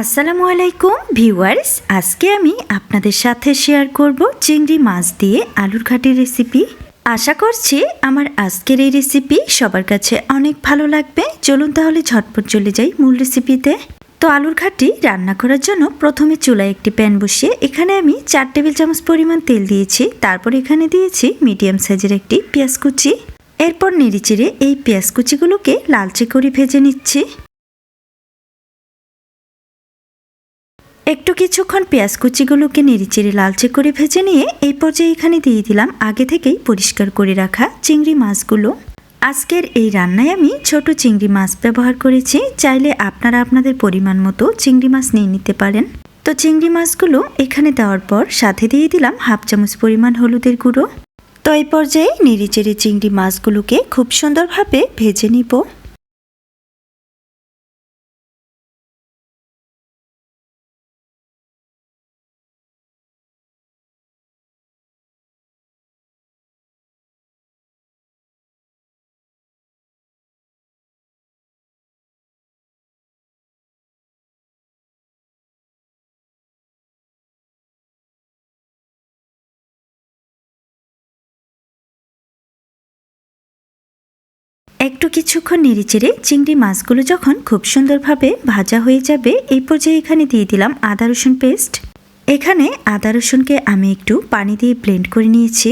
আসসালামু আলাইকুম, ভিউয়ার্স। আজকে আমি আপনাদের সাথে শেয়ার করব চিংড়ি মাছ দিয়ে আলুর ঘাটির রেসিপি। আশা করছি আমার আজকের এই রেসিপি সবার কাছে অনেক ভালো লাগবে। চলুন তাহলে ঝটপট চলে যাই মূল রেসিপিতে। তো আলুর ঘাটি রান্না করার জন্য প্রথমে চুলায় একটি প্যান বসিয়ে এখানে আমি চার টেবিল চামচ পরিমাণ তেল দিয়েছি। তারপর এখানে দিয়েছি মিডিয়াম সাইজের একটি পেঁয়াজ কুচি। এরপর নেড়েচেড়ে এই পেঁয়াজ কুচিগুলোকে লালচে করে ভেজে নিচ্ছি। একটু কিছুক্ষণ পেঁয়াজ কুচিগুলোকে নেড়েচেড়ে লালচে করে ভেজে নিয়ে এই পর্যায়ে এখানে দিয়ে দিলাম আগে থেকেই পরিষ্কার করে রাখা চিংড়ি মাছগুলো। আজকের এই রান্নায় আমি ছোট চিংড়ি মাছ ব্যবহার করেছি, চাইলে আপনারা আপনাদের পরিমাণ মতো চিংড়ি মাছ নিয়ে নিতে পারেন। তো চিংড়ি মাছগুলো এখানে দেওয়ার পর সাথে দিয়ে দিলাম হাফ চামচ পরিমাণ হলুদের গুঁড়ো। তো এই পর্যায়ে নেড়েচেড়ে চিংড়ি মাছগুলোকে খুব সুন্দরভাবে ভেজে নিব। একটু কিছুক্ষণ নেড়েচেড়ে চিংড়ি মাছগুলো যখন খুব সুন্দরভাবে ভাজা হয়ে যাবে, এই পর্যায়ে এখানে দিয়ে দিলাম আদা রসুন পেস্ট। এখানে আদা রসুনকে আমি একটু পানি দিয়ে ব্লেন্ড করে নিয়েছি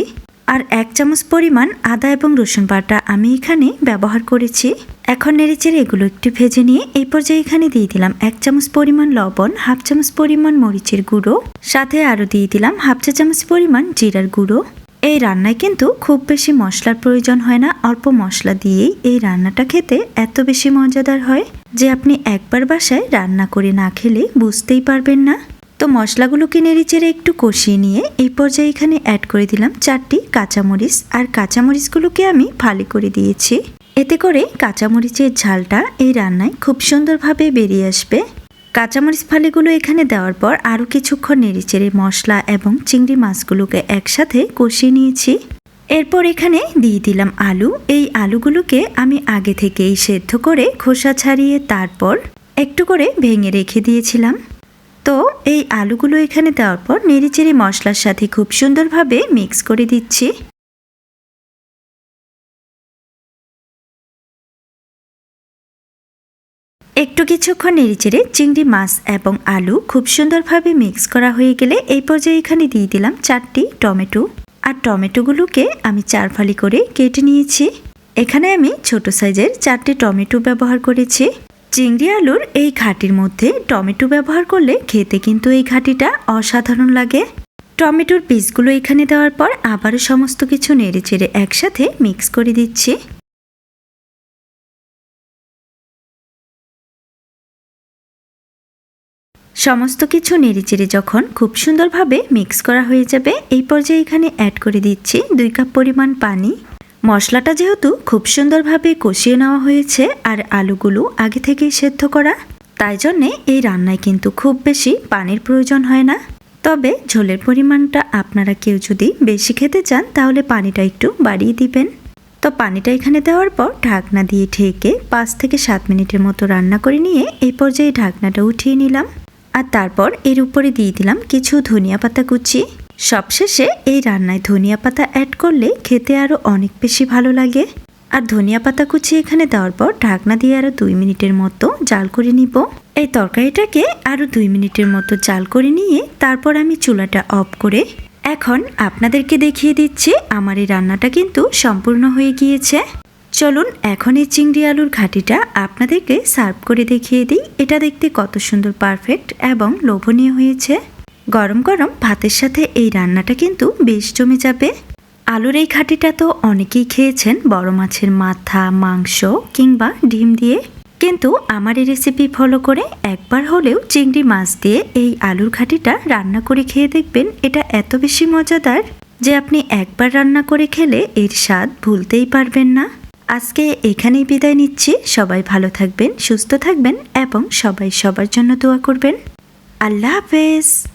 আর এক চামচ পরিমাণ আদা এবং রসুন বাটা আমি এখানে ব্যবহার করেছি। এখন নেড়েচেড়ে এগুলো একটু ভেজে নিয়ে এই পর্যায়ে এখানে দিয়ে দিলাম এক চামচ পরিমাণ লবণ, হাফ চামচ পরিমাণ মরিচের গুঁড়ো, সাথে আরও দিয়ে দিলাম হাফ চা চামচ পরিমাণ জিরার গুঁড়ো। এই রান্নায় কিন্তু খুব বেশি মশলার প্রয়োজন হয় না। অল্প মশলা দিয়েই এই রান্নাটা খেতে এত বেশি মজাদার হয় যে আপনি একবার বাসায় রান্না করে না খেলে বুঝতেই পারবেন না। তো মশলাগুলোকে নেড়েচেড়ে একটু কষিয়ে নিয়ে এই পর্যায়ে এখানে অ্যাড করে দিলাম চারটি কাঁচামরিচ আর কাঁচামরিচগুলোকে আমি ফালি করে দিয়েছি। এতে করে কাঁচামরিচের ঝালটা এই রান্নায় খুব সুন্দরভাবে বেরিয়ে আসবে। কাঁচামরিচ ফালিগুলো এখানে দেওয়ার পর আরও কিছুক্ষণ নেড়েচেড়ে মশলা এবং চিংড়ি মাছগুলোকে একসাথে কষিয়ে নিয়েছি। এরপর এখানে দিয়ে দিলাম আলু। এই আলুগুলোকে আমি আগে থেকেই সেদ্ধ করে খোসা ছাড়িয়ে তারপর একটু করে ভেঙে রেখে দিয়েছিলাম। তো এই আলুগুলো এখানে দেওয়ার পর নেড়েচেড়ে মশলার সাথে খুব সুন্দরভাবে মিক্স করে দিচ্ছি। একটু কিছুক্ষণ নেড়েচেড়ে চিংড়ি মাছ এবং আলু খুব সুন্দরভাবে মিক্স করা হয়ে গেলে এই পর্যায়ে এখানে দিয়ে দিলাম চারটি টমেটো। আর টমেটোগুলোকে আমি চার ফালি করে কেটে নিয়েছি। এখানে আমি ছোট সাইজের চারটি টমেটো ব্যবহার করেছি। চিংড়ি আলুর এই ঘাটির মধ্যে টমেটো ব্যবহার করলে খেতে কিন্তু এই ঘাটিটা অসাধারণ লাগে। টমেটোর পিসগুলো এখানে দেওয়ার পর আবারও সমস্ত কিছু নেড়েচেড়ে একসাথে মিক্স করে দিচ্ছি। সমস্ত কিছু নেড়েচেড়ে যখন খুব সুন্দরভাবে মিক্স করা হয়ে যাবে, এই পর্যায়ে এখানে অ্যাড করে দিচ্ছি দুই কাপ পরিমাণ পানি। মশলাটা যেহেতু খুব সুন্দরভাবে কষিয়ে নেওয়া হয়েছে আর আলুগুলো আগে থেকেই সেদ্ধ করা, তাই জন্যে এই রান্নায় কিন্তু খুব বেশি পানির প্রয়োজন হয় না। তবে ঝোলের পরিমাণটা আপনারা কেউ যদি বেশি খেতে চান, তাহলে পানিটা একটু বাড়িয়ে দিবেন। তো পানিটা এখানে দেওয়ার পর ঢাকনা দিয়ে ঢেকে পাঁচ থেকে সাত মিনিটের মতো রান্না করে নিয়ে এই পর্যায়ে ঢাকনাটা উঠিয়ে নিলাম। আর তারপর এর উপরে দিয়ে দিলাম কিছু ধনিয়া পাতা কুচি। সবশেষে এই রান্নায় ধনিয়া পাতা অ্যাড করলে খেতে আরও অনেক বেশি ভালো লাগে। আর ধনিয়া পাতা কুচি এখানে দেওয়ার পর ঢাকনা দিয়ে আরও দুই মিনিটের মতো জাল করে নিব। এই তরকারিটাকে আরও দুই মিনিটের মতো জাল করে নিয়ে তারপর আমি চুলাটা অফ করে এখন আপনাদেরকে দেখিয়ে দিচ্ছি আমার এই রান্নাটা কিন্তু সম্পূর্ণ হয়ে গিয়েছে। চলুন, এখন এই চিংড়ি আলুর ঘাটিটা আপনাদেরকে সার্ভ করে দেখিয়ে দিই। এটা দেখতে কত সুন্দর পারফেক্ট এবং লোভনীয় হয়েছে। গরম গরম ভাতের সাথে এই রান্নাটা কিন্তু বেশ জমে যাবে। আলুর এই ঘাটিটা তো অনেকেই খেয়েছেন, বড় মাছের মাথা, মাংস কিংবা ডিম দিয়ে। কিন্তু আমার এই রেসিপি ফলো করে একবার হলেও চিংড়ি মাছ দিয়ে এই আলুর ঘাটিটা রান্না করে খেয়ে দেখবেন, এটা এত বেশি মজাদার যে আপনি একবার রান্না করে খেলে এর স্বাদ ভুলতেই পারবেন না। আজকে এখানেই বিদায় নিচ্ছি। সবাই ভালো থাকবেন, সুস্থ থাকবেন এবং সবাই সবার জন্য দোয়া করবেন। আল্লাহ হাফেজ।